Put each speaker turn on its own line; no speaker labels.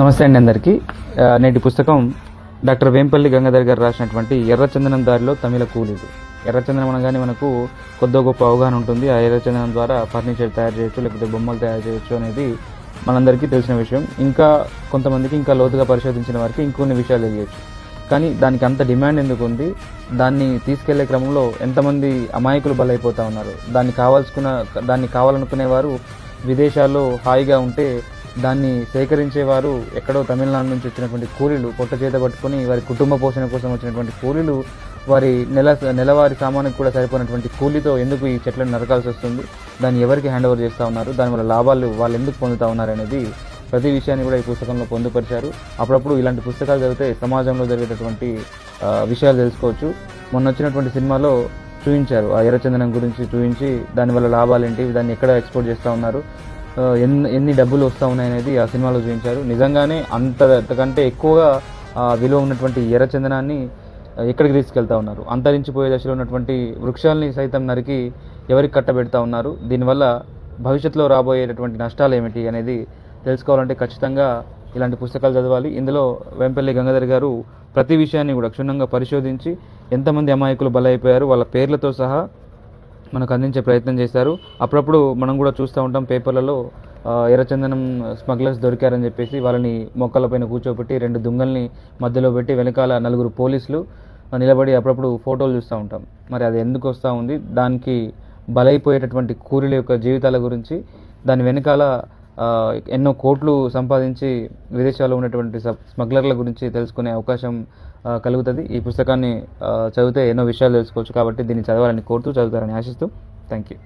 నమస్తే అండి అందరికీ. నేటి పుస్తకం డాక్టర్ వేంపల్లి గంగాధర్ గారు రాసినటువంటి ఎర్రచందనం దారిలో తమిళ కూలీలు. ఎర్రచందనం అనగానే మనకు కొద్ది గొప్ప అవగాహన ఉంటుంది. ఆ ఎర్రచందనం ద్వారా ఫర్నిచర్ తయారు చేయొచ్చు లేకపోతే బొమ్మలు తయారు చేయొచ్చు అనేది మనందరికీ తెలిసిన విషయం. ఇంకా కొంతమందికి ఇంకా లోతుగా పరిశోధించిన వారికి ఇంకొన్ని విషయాలు తెలియచ్చు. కానీ దానికి అంత డిమాండ్ ఎందుకు ఉంది? దాన్ని తీసుకెళ్ళే క్రమంలో ఎంతమంది అమాయకులు బలైపోతా ఉన్నారు? దాన్ని కావాల్సుకున్న దాన్ని కావాలనుకునే వారు విదేశాల్లో హాయిగా ఉంటే దాన్ని సేకరించేవారు ఎక్కడో తమిళనాడు నుంచి వచ్చినటువంటి కూలీలు పొట్ట చేత పట్టుకొని వారి కుటుంబ పోషణ కోసం వచ్చినటువంటి కూలీలు వారి నెల నెలవారి సామానికి కూడా సరిపోయినటువంటి కూలీతో ఎందుకు ఈ చెట్లను నరకాల్సి వస్తుంది దాన్ని ఎవరికి హ్యాండ్ ఓవర్ చేస్తూ ఉన్నారు దానివల్ల లాభాలు వాళ్ళు ఎందుకు పొందుతూ ఉన్నారు అనేది ప్రతి విషయాన్ని కూడా ఈ పుస్తకంలో పొందుపరిచారు. అప్పుడప్పుడు ఇలాంటి పుస్తకాలు చదివితే సమాజంలో జరిగేటటువంటి విషయాలు తెలుసుకోవచ్చు. మొన్న వచ్చినటువంటి సినిమాలో చూపించారు ఆ ఎర్రచందనం గురించి చూపించి దానివల్ల లాభాలు ఏంటి దాన్ని ఎక్కడ ఎక్స్పోర్ట్ చేస్తూ ఉన్నారు ఎన్ని ఎన్ని డబ్బులు వస్తూ ఉన్నాయి అనేది ఆ సినిమాలో చూపించారు. నిజంగానే అంత అంతకంటే ఎక్కువగా విలువ ఉన్నటువంటి ఎర్రచందనాన్ని ఎక్కడికి తీసుకెళ్తా ఉన్నారు? అంతరించిపోయే దశలో ఉన్నటువంటి వృక్షాలని సైతం నరికి ఎవరికి కట్టబెడతా ఉన్నారు? దీనివల్ల భవిష్యత్తులో రాబోయేటటువంటి నష్టాలు ఏమిటి అనేది తెలుసుకోవాలంటే ఖచ్చితంగా ఇలాంటి పుస్తకాలు చదవాలి. ఇందులో వెంపల్లి గంగాధర్ గారు ప్రతి విషయాన్ని కూడా క్షుణ్ణంగా పరిశోధించి ఎంతమంది అమాయకులు బలైపోయారు వాళ్ళ పేర్లతో సహా మనకు అందించే ప్రయత్నం చేశారు. అప్పుడప్పుడు మనం కూడా చూస్తూ ఉంటాం పేపర్లలో ఎర్రచందనం స్మగ్లర్స్ దొరికారని చెప్పేసి వాళ్ళని మొక్కలపైన కూర్చోబెట్టి రెండు దుంగల్ని మధ్యలో పెట్టి వెనకాల నలుగురు పోలీసులు నిలబడి అప్పుడప్పుడు ఫోటోలు చూస్తూ ఉంటాం. మరి అది ఎందుకు వస్తూ ఉంది? దానికి బలైపోయేటటువంటి కూలీల యొక్క జీవితాల గురించి దాని వెనకాల ఎన్నో కోట్లు సంపాదించి విదేశాల్లో ఉన్నటువంటి సబ్- స్మగ్లర్ల గురించి తెలుసుకునే అవకాశం కలుగుతుంది. ఈ పుస్తకాన్ని చదివితే ఎన్నో విషయాలు తెలుసుకోవచ్చు కాబట్టి దీన్ని చదవాలని కోరుతూ చదువుతారని ఆశిస్తూ థ్యాంక్ యూ